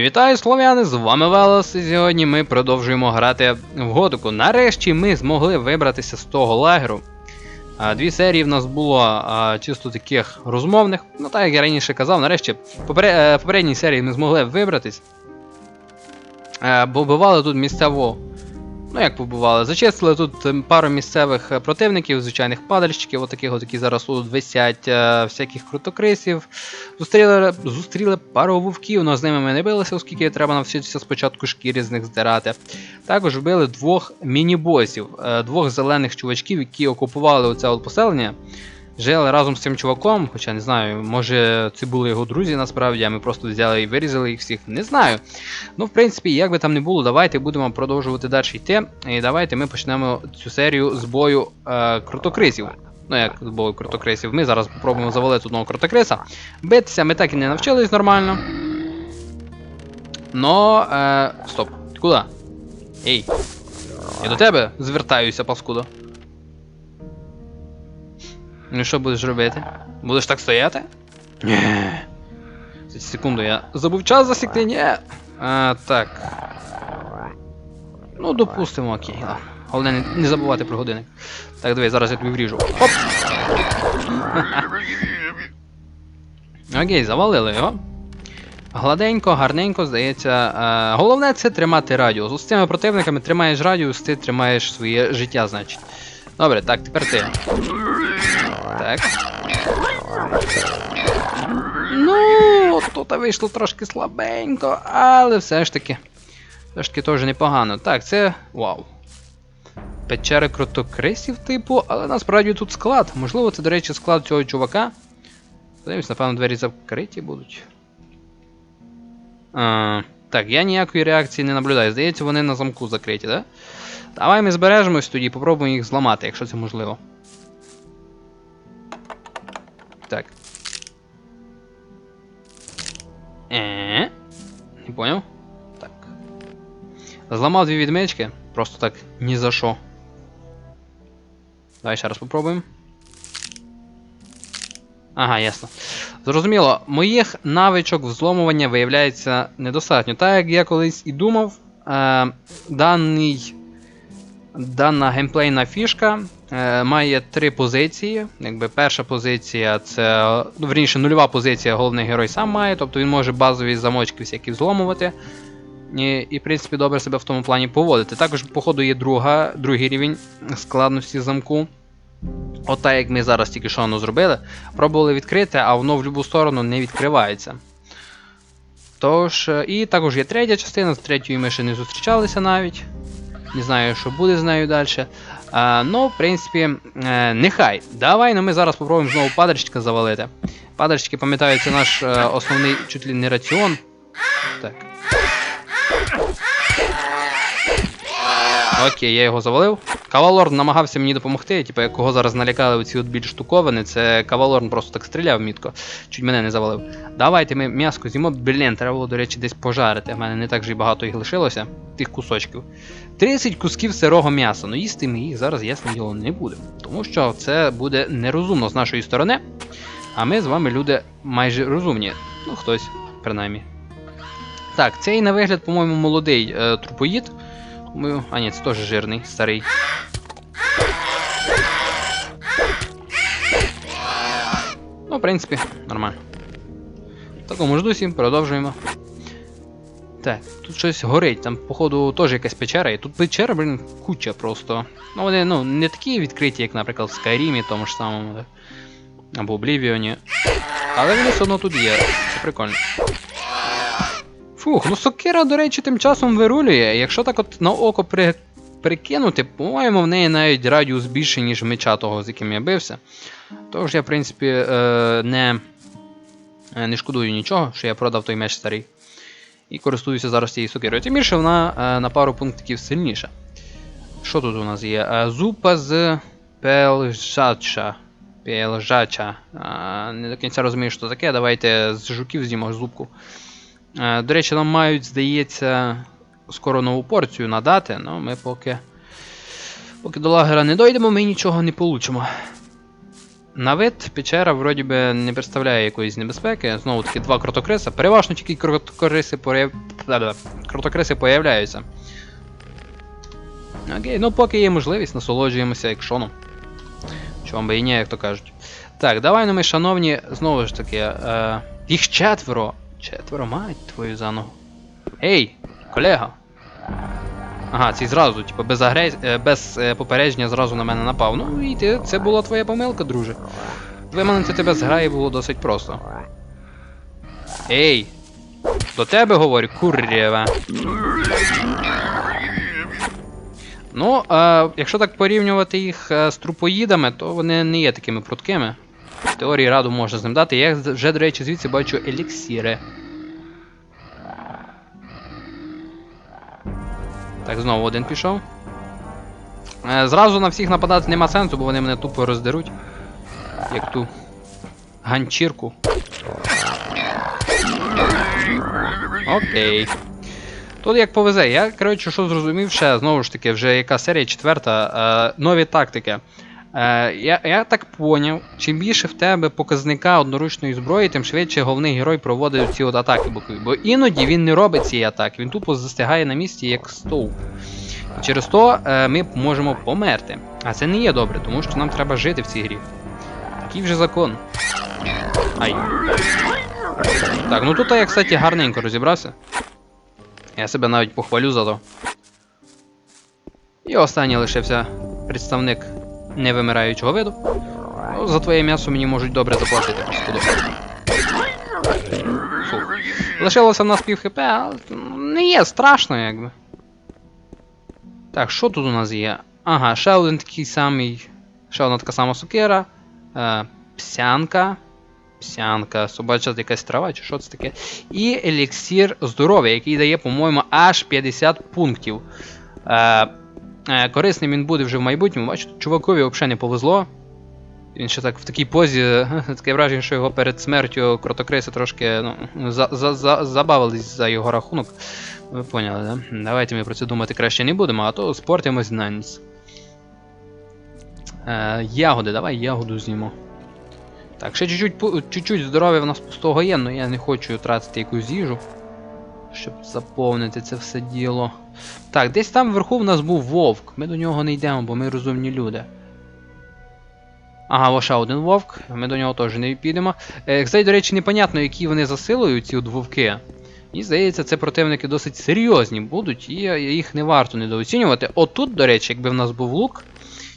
Вітаю, слов'яни! З вами Велос, і сьогодні ми продовжуємо грати в Готику. Нарешті ми змогли вибратися з того лагеру. Дві серії в нас було чисто таких розмовних. Ну так як я раніше казав, нарешті е, в попередній серії ми змогли вибратись. Е, Бо вбивали тут місцеву. Ну як побували? Зачистили тут ем, пару місцевих е, противників, звичайних падальщиків, отаких, от, які зараз тут висять, е, всяких крутокрисів. Зустріли, зустріли пару вовків, але з ними ми не билися, оскільки треба навчитися спочатку шкірі з них здирати. Також вбили двох міні-босів, е, двох зелених чувачків, які окупували оце от поселення. Жили разом з цим чуваком, хоча не знаю, може це були його друзі насправді, а ми просто взяли і вирізали їх всіх. Не знаю. Ну, в принципі, як би там не було, давайте будемо продовжувати далі йти. І давайте ми почнемо цю серію з бою е, крутокрисів. Ну, як з бою крутокрисів. Ми зараз спробуємо завалити одного крутокриса. Битися ми так і не навчились нормально. Но. Е, стоп. Куди? Ей. Я до тебе звертаюся, паскудо. Ну що будеш робити? Будеш так стояти? Ні. Секунду, я забув час засікти, ні. А, так. Ну, допустимо, окей. Головне не, не забувати про годинник. Так, дивись, зараз я тобі вріжу. Хоп! Окей, завалили його. Гладенько, гарненько, здається. Е, головне це тримати радіус. З цими противниками тримаєш радіус, ти тримаєш своє життя, значить. Добре, так, тепер ти. Так. Ну, тут вийшло трошки слабенько, але все ж таки. Все ж таки теж непогано. Так, це. Вау. Печери крутокрисів, типу, але насправді тут склад. Можливо, це, до речі, склад цього чувака. Подивимось, напевно, двері закриті будуть. А, так, я ніякої реакції не наблюдаю. Здається, вони на замку закриті, так? Да? Давай ми збережемось тоді, попробуємо їх зламати, якщо це можливо. Так. Е. Не понял? Так. Зламав дві відмички. Просто так ні за що. Давай ще раз попробуємо. Ага, ясно. Зрозуміло, моїх навичок взломування виявляється недостатньо. Так як я колись і думав, е, даний, дана геймплейна фішка е, має три позиції. Якби перша позиція це. Ну, верніше, нульова позиція головний герой сам має, тобто він може базові замочки всякі взломувати. І, і, в принципі, добре себе в тому плані поводити. Також, походу, є друга, другий рівень складності замку. Ота, як ми зараз тільки що воно зробили. Пробували відкрити, а воно в будь-яку сторону не відкривається. Тож, е, і також є третя частина, з третьою ми ще не зустрічалися навіть. Не знаю, що буде з нею далі. А, ну, в принципі, е, нехай. Давай ну ми зараз спробуємо знову падальщика завалити. Падальщики, пам'ятаю, це наш е, основний чуть ли не раціон. Так. Окей, я його завалив. Кавалорн намагався мені допомогти, типу, як кого зараз налякали оці от біль штуковини, це Кавалорн просто так стріляв мітко, чуть мене не завалив. Давайте ми м'яско з'їмо. Блін, треба було, до речі, десь пожарити. В мене не так же й багато їх лишилося, тих кусочків. 30 кусків сирого м'яса. Ну їсти ми їх зараз, ясне діло, не будемо. Тому що це буде нерозумно з нашої сторони. А ми з вами люди майже розумні. Ну, хтось, принаймні. Так, цей на вигляд, по-моєму, молодий е, трупоїд. А ні, це теж жирний, старий. Ну, в принципі, нормально. В такому ж дусі продовжуємо. Так, тут щось горить, там, походу, теж якась печера, і тут печера, блін, куча просто. Ну, вони ну, не такі відкриті, як, наприклад, в Скайрімі, тому ж самому, або Облівіоні. Але вони все одно тут є. Це прикольно. Фух, ну сокира, до речі, тим часом вирулює. Якщо так от на око при... прикинути, по-моєму, в неї навіть радіус більший, ніж меча того, з яким я бився. Тож я, в принципі, е, не, е, не шкодую нічого, що я продав той меч старий. І користуюся зараз цією сокирою. Тим більше вона е, на пару пунктів сильніша. Що тут у нас є? Е, Зупа з пелжача. Пелжача. Е, не до кінця розумію, що таке. Давайте з жуків з'їмо зубку. Е, До речі, нам мають, здається, скоро нову порцію надати, але ми поки. Поки до лагера не дойдемо, ми нічого не получимо. На вид печера вроді би не представляє якоїсь небезпеки. Знову таки, два кротокриса. Переважно тільки кротокриси, поряв... да-да, кротокриси появляються. Окей, ну поки є можливість, насолоджуємося екшоном. Чому би і ні, як то кажуть. Так, давай ну ми, шановні, знову ж таки. Е, їх четверо. Четверо мать твою за ногу. Ей, колега. Ага, цей зразу, типу, без агрес... е, без е, попередження зразу на мене напав. Ну і ти, це була твоя помилка, друже. Виманити тебе з граї було досить просто. Ей! До тебе говорю, курєва. Ну, е, якщо так порівнювати їх з трупоїдами, то вони не є такими пруткими. В теорії раду можна з ним дати. Я вже, до речі, звідси бачу еліксіри. Так, знову один пішов. Е, Зразу на всіх нападати нема сенсу, бо вони мене тупо роздеруть. Як ту ганчірку. Окей. Тут як повезе, я, коротше, що зрозумів ще, знову ж таки, вже яка серія четверта, е, нові тактики. Е, я, я так поняв, чим більше в тебе показника одноручної зброї, тим швидше головний герой проводить ці от атаки бокові. Бо іноді він не робить ці атаки, він тупо застигає на місці як стовп. Через то е, ми можемо померти. А це не є добре, тому що нам треба жити в цій грі. Такий вже закон. Ай. Так, ну тут я, кстати, гарненько розібрався. Я себе навіть похвалю за то. І останній лишився представник невимираючого виду. Ну, за твоє м'ясо мені можуть добре заплатити. Лишилося в нас пів хп, але не є страшно, якби. Так, що тут у нас є? Ага, ще один такий самий. Ще одна така сама сукера. Е, псянка. Псянка, собача якась трава, чи що це таке. І еліксір здоров'я, який дає, по-моєму, аж 50 пунктів. Е, корисним він буде вже в майбутньому. Бачите, чувакові взагалі не повезло. Він ще так в такій позі, таке враження, що його перед смертю кротокриси трошки ну, за, за, за, забавились за його рахунок. Ви поняли, да? Давайте ми про це думати краще не будемо, а то спортимось на ніс. Е, ягоди, давай ягоду знімо. Так, ще чуть-чуть здоров'я в нас пустого є, але я не хочу тратити якусь їжу, щоб заповнити це все діло. Так, десь там вверху в нас був вовк. Ми до нього не йдемо, бо ми розумні люди. Ага, ще один вовк, ми до нього теж не підемо. Е, кстати, до речі, непонятно, які вони засилують, ці от вовки. І здається, це противники досить серйозні будуть, і їх не варто недооцінювати. Отут, до речі, якби в нас був лук,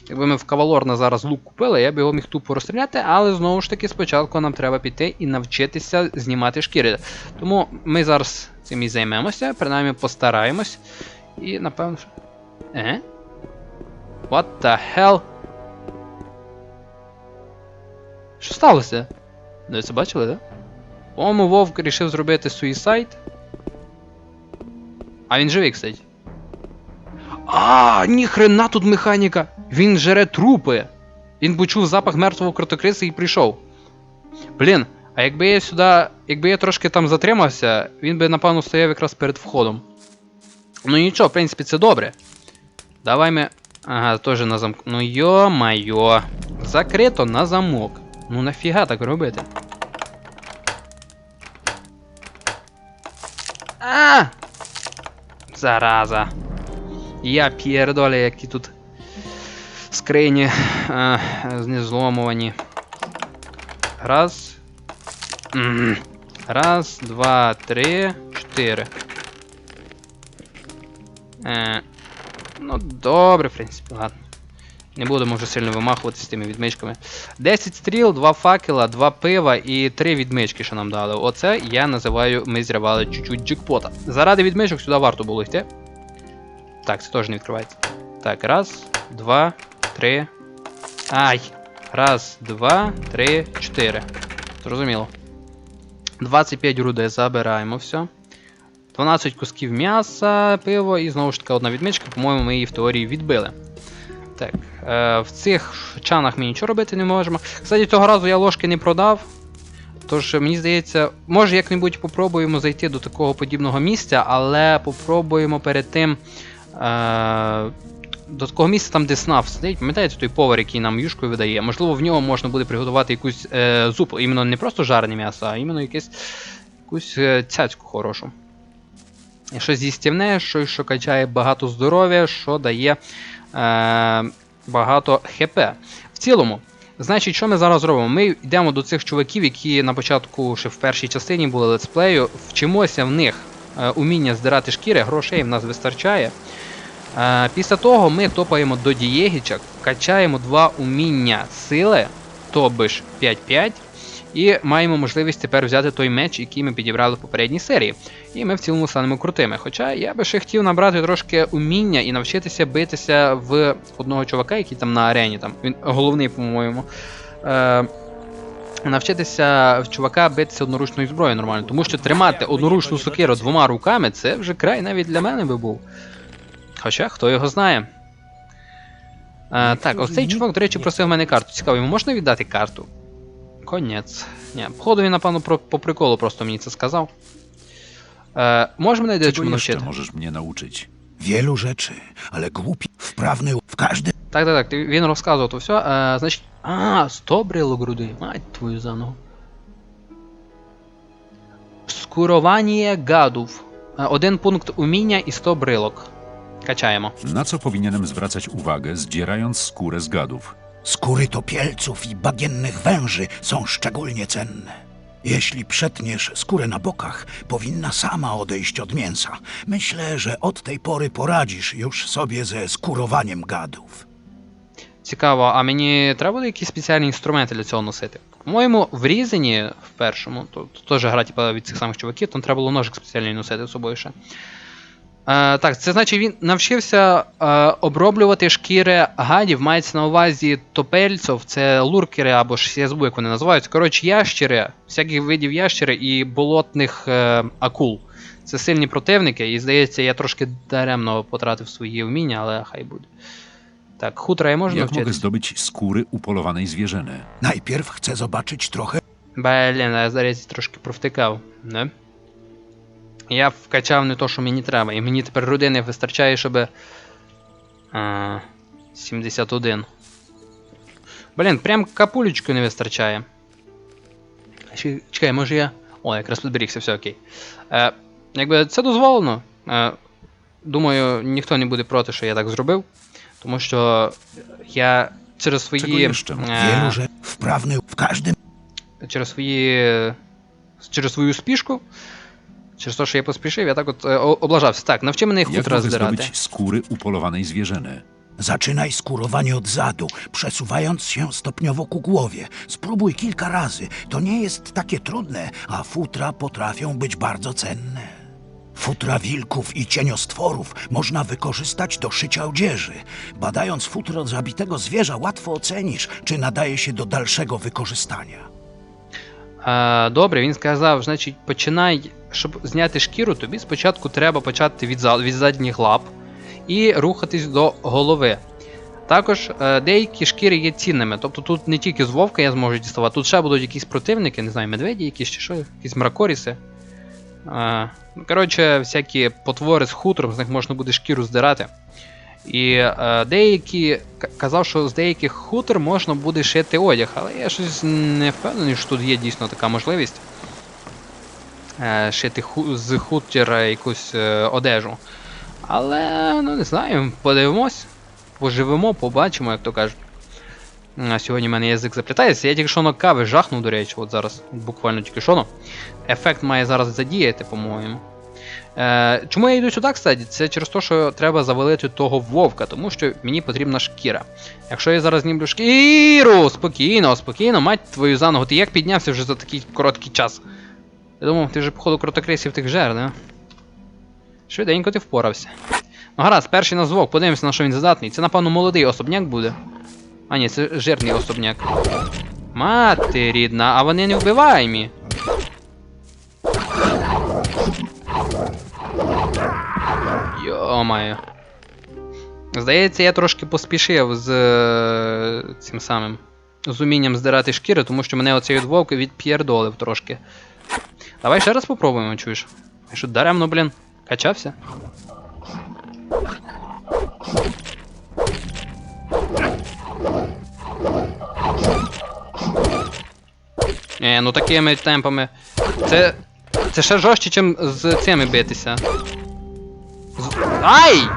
якби ми в Кавалорна зараз лук купили, я б його міг тупо розстріляти, але знову ж таки спочатку нам треба піти і навчитися знімати шкіри. Тому ми зараз цим і займемося, принаймні постараємось. І напевно. що- Е? What the hell? Що сталося? Ну, ви це бачили. Да? По-моєму, Вовк рішив зробити суїсайд. А він живий, кстати. А, ніхрена тут механіка! Він жере трупи! Він почув запах мертвого кротокриса і прийшов. Блін, а якби я сюди. Якби я трошки там затримався, він би, напевно, стояв якраз перед входом. Ну нічого, в принципі, це добре. Давай ми. Ага, теж на замок. Ну йо-майо. Закрито на замок. Ну нафіга так робити? А! Зараза. Я п'єрдолі, які тут скрині а, знезломувані. Раз. Раз, два, три, чотири. Е, ну, добре, в принципі, ладно. Не будемо вже сильно вимахуватися з тими відмичками. 10 стріл, 2 факела, 2 пива і 3 відмички, що нам дали. Оце я називаю, ми зривали чуть-чуть джекпота. Заради відмичок сюди варто було йти. Так, це теж не відкривається. Так, раз, два, три. Ай! Раз, два, три, чотири. Зрозуміло. 25 руди забираємо все. 12 кусків м'яса, пиво і знову ж таки одна відмичка, по-моєму, ми її в теорії відбили. Так, е, в цих чанах ми нічого робити не можемо. Кстати, цього разу я ложки не продав. Тож, мені здається, може як-небудь попробуємо зайти до такого подібного місця, але попробуємо перед тим е, до такого місця, там, де снав сидить, пам'ятаєте той повар, який нам юшкою видає. Можливо, в нього можна буде приготувати якусь е, зупу. Іменно не просто жарене м'ясо, а іменно якесь, якусь е, цяцьку хорошу. Щось їстівне, щось, що качає багато здоров'я, що дає е, багато хп. В цілому, значить, що ми зараз робимо? Ми йдемо до цих чуваків, які на початку ще в першій частині були летсплею, вчимося в них е, уміння здирати шкіри, грошей в нас вистачає. Після того ми топаємо до дієгічок, качаємо два уміння сили, ж 5-5, і маємо можливість тепер взяти той меч, який ми підібрали в попередній серії. І ми в цілому станемо крутими. Хоча я би ще хотів набрати трошки уміння і навчитися битися в одного чувака, який там на арені, там, він головний, по-моєму. Е, навчитися в чувака битися одноручною зброєю нормально. Тому що тримати одноручну сокиру двома руками це вже край навіть для мене би був. Хоча хто його знає. Е, так, ось цей чувак, до речі, просив мене карту. Цікаво, йому можна віддати карту? Конець. Ні, походу він, напевно, про, по приколу просто мені це сказав. Може мене Czego дечому jeszcze możesz mnie nauczyć? Wielu rzeczy, ale głupi, wprawny w każdym Так, так, так, він розказував то все. Е, значить. А, 100 брилок груди. Мать твою за ногу. Скурування гадів. Е, Один пункт уміння і 100 брилок. Качаємо. Na co powinienem zwracać uwagę, zdzierając skórę z gadów? skóry topielców i bagiennych węży są szczególnie cenne. Jeśli przetniesz skórę na bokach, powinna sama odejść od mięsa. Myślę, że od tej pory poradzisz już sobie ze skórowaniem gadów. Цікаво, а мені треба буде якісь спеціальні інструменти для цього носити? По-моєму, в різані в першому, то, то теж гра типу, від цих самих чуваків, там треба було ножик спеціальний носити з собою ще. Е, так, це значить він навчився е, оброблювати шкіри гадів, мається на увазі топельців, це луркери або ж я як вони називаються. Коротше, ящери, всяких видів ящери і болотних е, акул. Це сильні противники, і здається, я трошки даремно потратив свої вміння, але хай буде. Так, хутра я можу Jak mogę навчитися? zdobyć skóry upolowanej zwierzyny? Najpierw chcę zobaczyć trochę Блін, я зараз трошки провтикав, не? Я вкачав не то, що мені треба, і мені тепер родини вистачає, щоб. А, 71. Блін, прям капулечку не вистачає. Чекай, може я. О, якраз підберігся, все окей. Е, якби це дозволено. Е, думаю, ніхто не буде проти, що я так зробив. Тому що я через свої. Е, rzeczy. Wprawny w każdym через свої. через свою спішку. Через те, що я поспішив, я так от е, о- облажався. Так, навчи мене Jak хутра mogę здирати. zdobyć skóry upolowanej zwierzyny? Zaczynaj skórowanie od zadu, przesuwając się stopniowo ku głowie. Spróbuj kilka razy. To nie jest takie trudne, a futra potrafią być bardzo cenne. Futra wilków i cieniostworów można wykorzystać do szycia odzieży. Badając futro zabitego zwierza, łatwo ocenisz, czy nadaje się do dalszego wykorzystania. Е, добре, він сказав, значить, починай, щоб зняти шкіру, тобі спочатку треба почати від, від задніх лап і рухатись до голови. Також е, деякі шкіри є цінними. Тобто тут не тільки з вовка я зможу діставати, тут ще будуть якісь противники, не знаю, медведі якісь чи що, якісь мракоріси. Е, ну, коротше, всякі потвори з хутором, з них можна буде шкіру здирати. І е, деякі казав, що з деяких хутор можна буде шити одяг, але я щось не впевнений, що тут є дійсно така можливість. Е, шити з хутір якусь е, одежу. Але, ну не знаю, подивимось, поживемо, побачимо, як то кажуть. Сьогодні в мене язик заплітається. Я тільки що на кави жахнув, до речі, от зараз, буквально тільки що. ну. Ефект має зараз задіяти, по-моєму. Е, чому я йду сюди, кстати? Це через те, що треба завалити того вовка, тому що мені потрібна шкіра. Якщо я зараз знімлю шкіру, спокійно, спокійно, мать твою за ногу, ти як піднявся вже за такий короткий час? Я думав, ти вже, походу, кротокрисів тих жер, не? Швиденько ти впорався. Ну гаразд, перший на звук, подивимося, на що він здатний. Це, напевно, молодий особняк буде. А ні, це жирний особняк. Мати рідна, а вони не вбиваємі. Йо-моє. Здається, я трошки поспішив з е, цим самим. З умінням здирати шкіри, тому що мене оцей від вовка відп'єрдолив трошки. Давай ще раз попробуємо, чуєш. Я що даремно, блин, качався. Не, ну такими темпами. Це. Це ще жорстче, чем з цими битися. З... Ай!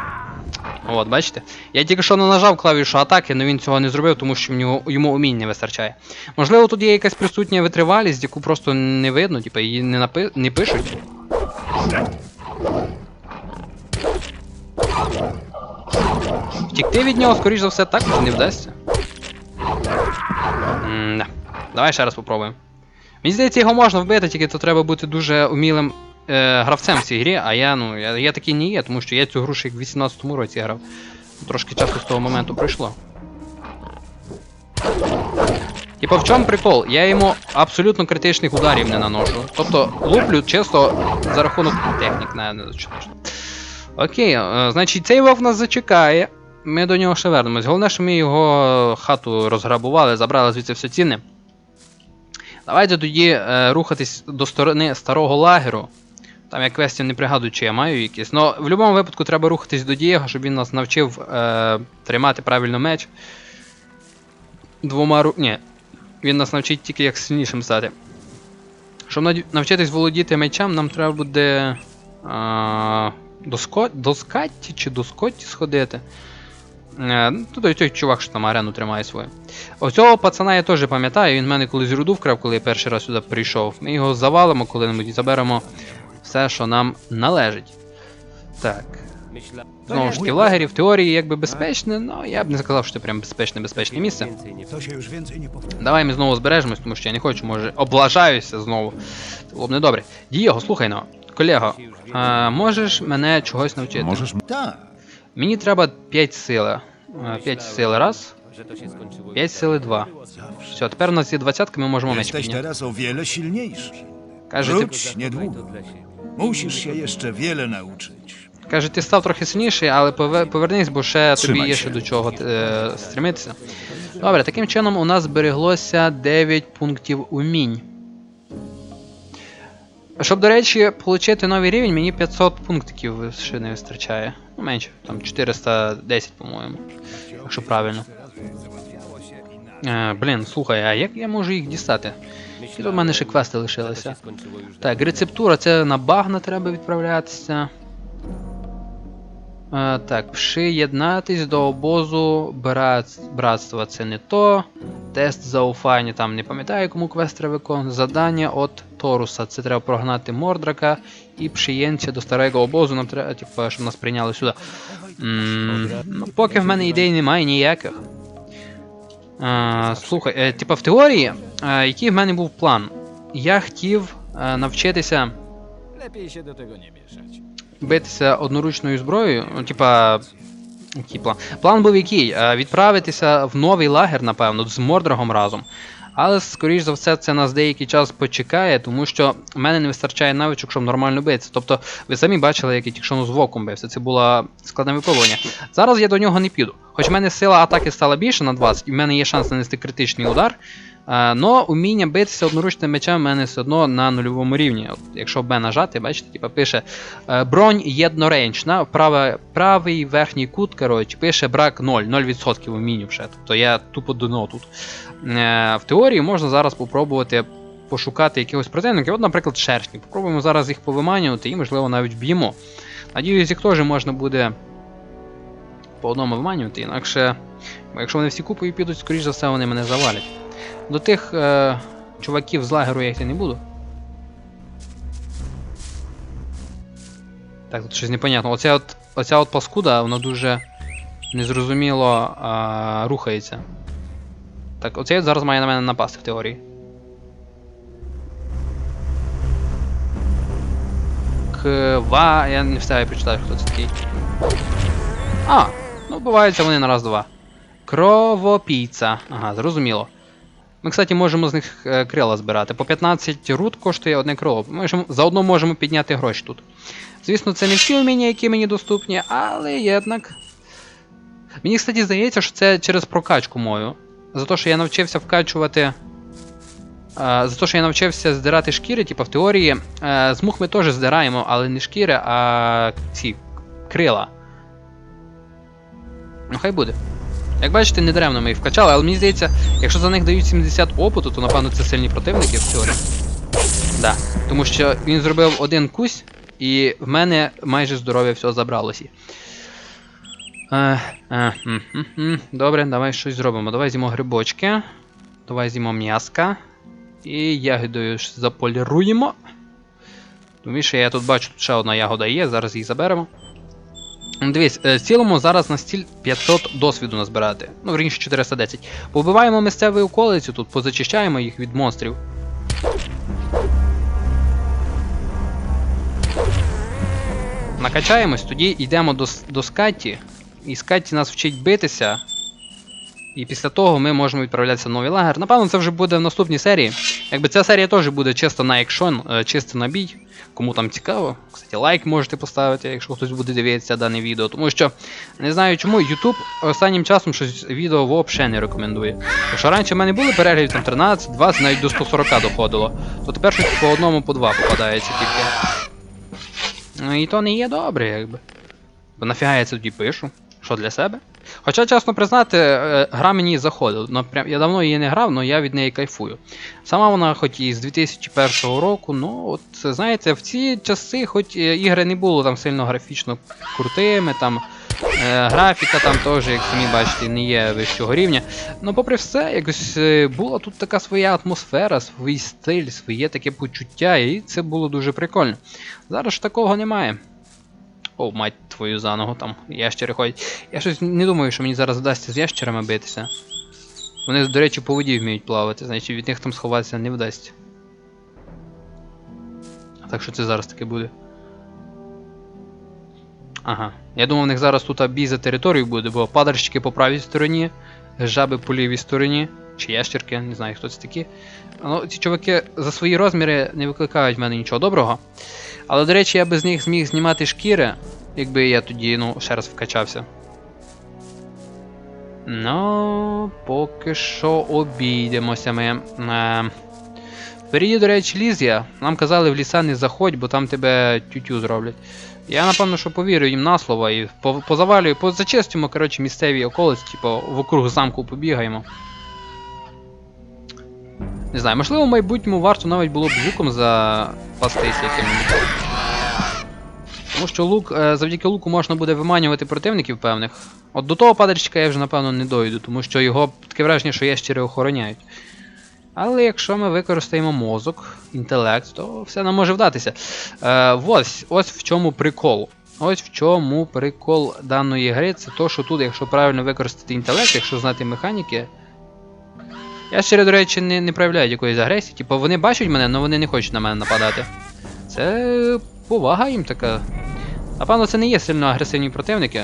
От, бачите? Я тільки що не нажав клавішу атаки, але він цього не зробив, тому що нього, йому умінь не вистачає. Можливо, тут є якась присутня витривалість, яку просто не видно, типу її не, напи... не пишуть. Втікти від нього, скоріш за все, також не вдасться. М-да. Давай ще раз попробуємо. Мені здається, його можна вбити, тільки то треба бути дуже умілим е, гравцем в цій грі, а я, ну, я, я такий не є, тому що я цю гру ще як в 18-му році грав. Трошки часу з того моменту пройшло. Типа в чому прикол? Я йому абсолютно критичних ударів не наношу. Тобто луплю чисто за рахунок технік, не, не точно. Окей, е, значить цей вовк нас зачекає. Ми до нього ще вернемось. Головне, що ми його хату розграбували, забрали звідси все цінне. Давайте тоді е, рухатись до сторони старого лагеру. Там я квестів не пригадую, чи я маю якісь. Ну, в будь-якому випадку треба рухатись до Дієго, щоб він нас навчив е, тримати правильно меч. Двома ру... Ні. Він нас навчить тільки як сильнішим стати. Щоб навчитись володіти мечем, нам треба буде. Е, до, ско... до Скатті чи до Скотті сходити. Е, ну, Тут той чувак, що там арену тримає свою. Оцього пацана я теж пам'ятаю, він в мене колись руду вкрав, коли я перший раз сюди прийшов. Ми його завалимо коли-небудь і заберемо все, що нам належить. Так. Знову ж таки, в лагері в теорії якби безпечне, але я б не сказав, що це прям безпечне безпечне місце. Давай ми знову збережемось, тому що я не хочу, може, облажаюся знову. Це було б недобре. Дієго, слухай ну, колего, а, можеш мене чогось навчити? Tak, Мені треба 5 сили. 5 сили раз, 5 сили 2. Все, тепер у нас є двадцятка, ми можемо меч підняти. teraz o Musisz się jeszcze wiele nauczyć. каже, ти став трохи сильніший, але пове- повернись, бо ще тобі Trzymaj є się. ще до чого е, стремитися. Добре, таким чином у нас збереглося 9 пунктів умінь. Щоб, до речі, отримати новий рівень, мені 500 пунктиків ще не вистачає. Ну, менше, там 410, по-моєму. Якщо правильно. Е, блін, слухай, а як я можу їх дістати? Тут в мене ще квести лишилися. Так, рецептура це на багна треба відправлятися. Е, так, приєднатись до обозу брат... братства це не то. Тест зауфання, там не пам'ятаю, кому квест треба виконувати. Задання от Торуса. Це треба прогнати Мордрака і приємця до старого обозу. Нам треба, типу, щоб нас прийняли сюди. М, ну, поки в мене ідей немає ніяких. Слухай, е, типа в теорії, е, який в мене був план? Я хотів е, навчитися битися одноручною зброєю. Ну, типа. Який план? План був який? Відправитися в новий лагер, напевно, з Мордрагом разом. Але, скоріш за все, це нас деякий час почекає, тому що в мене не вистачає навичок, щоб нормально битися. Тобто, ви самі бачили, як я тільки що з воком бився. Це було складне випробування. Зараз я до нього не піду. Хоч в мене сила атаки стала більше на 20, і в мене є шанс нанести критичний удар. Но уміння битися одноручним мечем в мене все одно на нульовому рівні. От, якщо Б нажати, бачите, типа пише е, бронь єдноренчна, правий, правий верхній кут, коротше, пише брак 0, 0% умінню вже. Тобто я тупо дно тут. Е, В теорії можна зараз попробувати пошукати якихось противників. От, наприклад, шершні. Попробуємо зараз їх повиманювати і, можливо, навіть б'ємо. Надіюсь, їх теж можна буде по одному виманювати, інакше, якщо вони всі купою підуть, скоріш за все, вони мене завалять. До тих е, чуваків з лагеру я йти не буду. Так, тут щось непонятно. Оця от, оця от паскуда, вона дуже незрозуміло а, рухається. Так, оцей зараз має на мене напасти в теорії. Ква. Я не встигаю прочитати, хто це такий. А, ну буваються вони на раз-два. Кровопійця. Ага, зрозуміло. Ми, кстати, можемо з них е, крила збирати. По 15 руд коштує одне крило. Ми заодно можемо підняти гроші тут. Звісно, це не всі вміння, які мені доступні, але єднак. Мені, кстати, здається, що це через прокачку мою. За те, що я навчився вкачувати. е, За те, що я навчився здирати шкіри, типу в теорії, е, з мух ми теж здираємо, але не шкіри, а ці крила. Ну, хай буде. Як бачите, не даремно ми їх вкачали, але мені здається, якщо за них дають 70 опиту, то напевно це сильні противники в теорії. Да. Тому що він зробив один кусь, і в мене майже здоров'я все забралося. Е, е. Добре, давай щось зробимо. Давай з'їмо грибочки. Давай з'їмо м'яска. І ягодою заполіруємо. Тому що я тут бачу, тут ще одна ягода є, зараз її заберемо. Дивись, е, цілому зараз на стіль 500 досвіду назбирати. Ну, верніше 410. Побиваємо місцеву околицю тут, позачищаємо їх від монстрів. Накачаємось, тоді йдемо до, до Скатті. І Скатті нас вчить битися. І після того ми можемо відправлятися в новий лагер. Напевно, це вже буде в наступній серії. Якби ця серія теж буде чисто на екшон, е, чисто на бій. Кому там цікаво. Кстати, лайк можете поставити, якщо хтось буде дивитися дане відео. Тому що не знаю чому, YouTube останнім часом щось відео взагалі не рекомендує. Тому що раніше в мене були переглядів там 13, 20, навіть до 140 доходило. То тепер щось по одному, по два попадається тільки. Ну і то не є добре, якби. Бо нафіга я це тоді пишу? Що для себе? Хоча, чесно признати, е, гра мені заходила. Ну, я давно її не грав, але я від неї кайфую. Сама вона, хоч і з 2001 року, ну от знаєте, в ці часи, хоч е, ігри не було там сильно графічно крутими, там е, графіка там теж, як самі бачите, не є вищого рівня. Ну, попри все, якось е, була тут така своя атмосфера, свій стиль, своє таке почуття, і це було дуже прикольно. Зараз ж такого немає. О, мать твою за ногу там ящери ходять. Я щось не думаю, що мені зараз вдасться з ящерами битися. Вони, до речі, по воді вміють плавати, значить від них там сховатися не вдасться. Так що це зараз таке буде. Ага. Я думав, в них зараз тут бій за територію буде, бо падальщики по правій стороні, жаби по лівій стороні, чи ящерки, не знаю, хто це такі. Ну, ці чуваки за свої розміри не викликають в мене нічого доброго. Але, до речі, я би з них зміг знімати шкіри, якби я тоді, ну, ще раз вкачався. Ну, поки що обійдемося ми. Е, Впереді, до речі, Лізія. Нам казали в ліса не заходь, бо там тебе тютю зроблять. Я напевно, що повірю їм на слово і позавалюю, позачистимо, коротше, місцеві околиці, типу, вокруг замку побігаємо. Не знаю, можливо, в майбутньому варто навіть було б луком запастися яким-небудь. Тому що лук, е, завдяки луку можна буде виманювати противників певних. От до того падальщика я вже, напевно, не дойду, тому що його таке враження, що ящери охороняють. Але якщо ми використаємо мозок, інтелект, то все нам може вдатися. Е, ось, ось в чому прикол. Ось в чому прикол даної гри, це то, що тут, якщо правильно використати інтелект, якщо знати механіки. Ящери, до речі, не, не проявляють якоїсь агресії. Типу вони бачать мене, але вони не хочуть на мене нападати. Це повага їм така. Напевно, це не є сильно агресивні противники.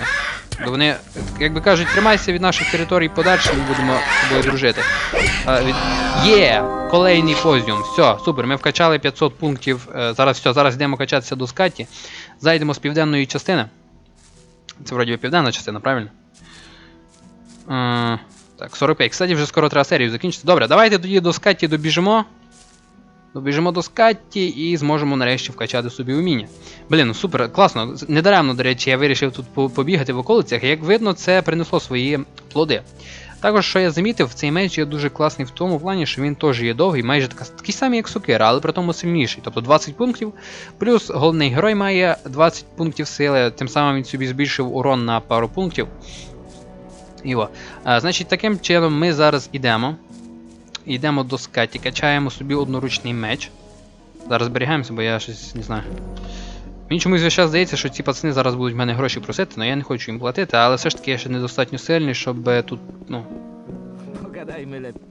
Бо вони, як би кажуть, тримайся від наших територій подальше, ми будемо з тобою дружити. А, від... Є! Колейний позіум. Все, супер, ми вкачали 500 пунктів. Е, Зараз все, зараз йдемо качатися до скаті. Зайдемо з південної частини. Це вроді південна частина, правильно? Так, 45. Кстати, вже скоро треба серію закінчити. Добре, давайте тоді до скаті добіжимо. Добіжимо до скатті і зможемо нарешті вкачати собі уміння. Блін, ну супер, класно. Недаремно, до речі, я вирішив тут побігати в околицях. Як видно, це принесло свої плоди. Також, що я замітив, цей меч є дуже класний в тому плані, що він теж є довгий, майже такий самий, як сокира, але при тому сильніший. Тобто 20 пунктів, плюс головний герой має 20 пунктів сили, тим самим він собі збільшив урон на пару пунктів. Іво. А, значить, таким чином ми зараз йдемо. Йдемо до скаті, качаємо собі одноручний меч. Зараз зберігаємося, бо я щось не знаю. Мені чомусь час здається, що ці пацани зараз будуть в мене гроші просити, але я не хочу їм платити, але все ж таки я ще недостатньо сильний, щоб е, тут, ну,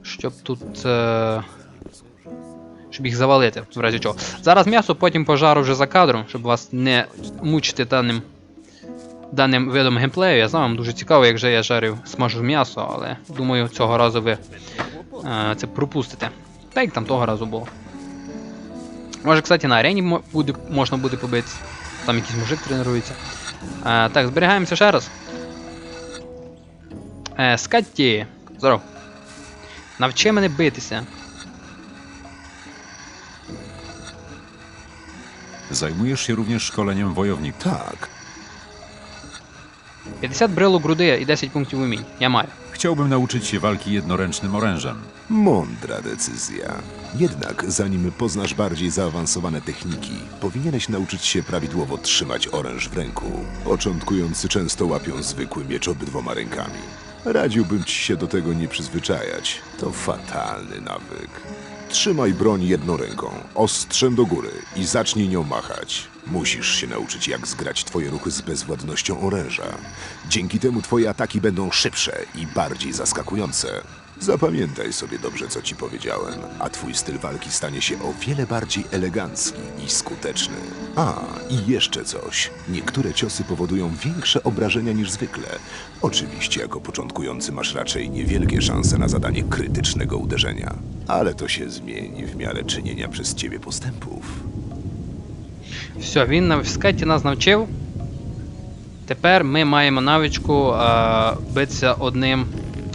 щоб тут. Е... Щоб їх завалити, в разі чого. Зараз м'ясо, потім пожару вже за кадром, щоб вас не мучити даним даним видом геймплею. Я знаю, вам дуже цікаво, як же я жарив, смажу м'ясо, але думаю, цього разу ви е, це пропустите. Та як там того разу було. Може, кстати, на арені буде, можна буде побитися. Там якийсь мужик тренується. Е, так, зберігаємося ще раз. Е, Скатті. Здоров. Навчи мене битися. Zajmujesz się również szkoleniem wojowników. Tak. 50 brelu grudya i 10 punktów umień. Ja maję. Chciałbym nauczyć się walki jednoręcznym orężem. Mądra decyzja. Jednak zanim poznasz bardziej zaawansowane techniki, powinieneś nauczyć się prawidłowo trzymać oręż w ręku. Początkujący często łapią zwykły miecz obydwoma rękami. Radziłbym ci się do tego nie przyzwyczajać. To fatalny nawyk. Trzymaj broń jedną ręką, ostrzem do góry i zacznij nią machać. Musisz się nauczyć, jak zgrać twoje ruchy z bezwładnością oręża. Dzięki temu twoje ataki będą szybsze i bardziej zaskakujące. Zapamiętaj sobie dobrze, co ci powiedziałem, a twój styl walki stanie się o wiele bardziej elegancki i skuteczny. A, i jeszcze coś. Niektóre ciosy powodują większe obrażenia niż zwykle. Oczywiście, jako początkujący masz raczej niewielkie szanse na zadanie krytycznego uderzenia. Ale to się zmieni w miarę czynienia przez ciebie postępów. Все, він на скеті нас навчив. Тепер ми маємо навичку е, битися одним.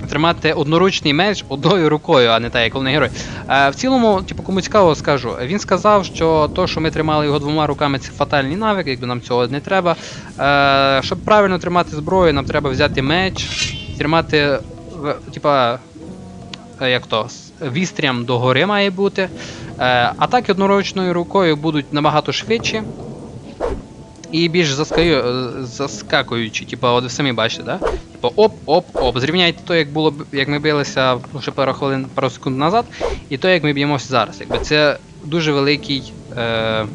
Тримати одноручний меч одною рукою, а не так, як головний герой. Е, в цілому, типу, кому цікаво, скажу. Він сказав, що то, що ми тримали його двома руками, це фатальний навик, якби нам цього не треба. Е, щоб правильно тримати зброю, нам треба взяти меч, тримати, типа, е, як то, вістрям догори має бути. Е, атаки одноручною рукою будуть набагато швидші. І більш заскаю, е, заскакуючі, типу, от ви самі бачите, да? Типу оп, оп, оп. Зрівняйте то, як було як ми билися ще пару хвилин, пару секунд назад, і то, як ми б'ємося зараз. Якби це дуже великий. Е,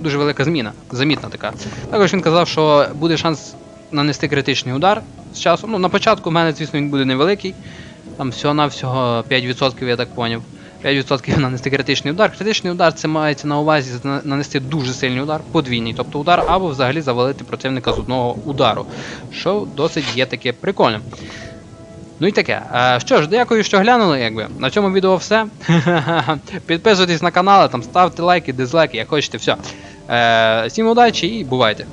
дуже велика зміна, замітна така. Також він казав, що буде шанс нанести критичний удар з часом. Ну, на початку в мене, звісно, він буде невеликий. Там всього-навсього 5%, я так поняв. 5% нанести критичний удар. Критичний удар це мається на увазі нанести дуже сильний удар, подвійний, тобто удар, або взагалі завалити противника з одного удару. Що досить є таке прикольне. Ну і таке. Що ж, дякую, що глянули. Якби. На цьому відео все. Підписуйтесь на канал, там ставте лайки, дизлайки, як хочете, все. Е, всім удачі і бувайте!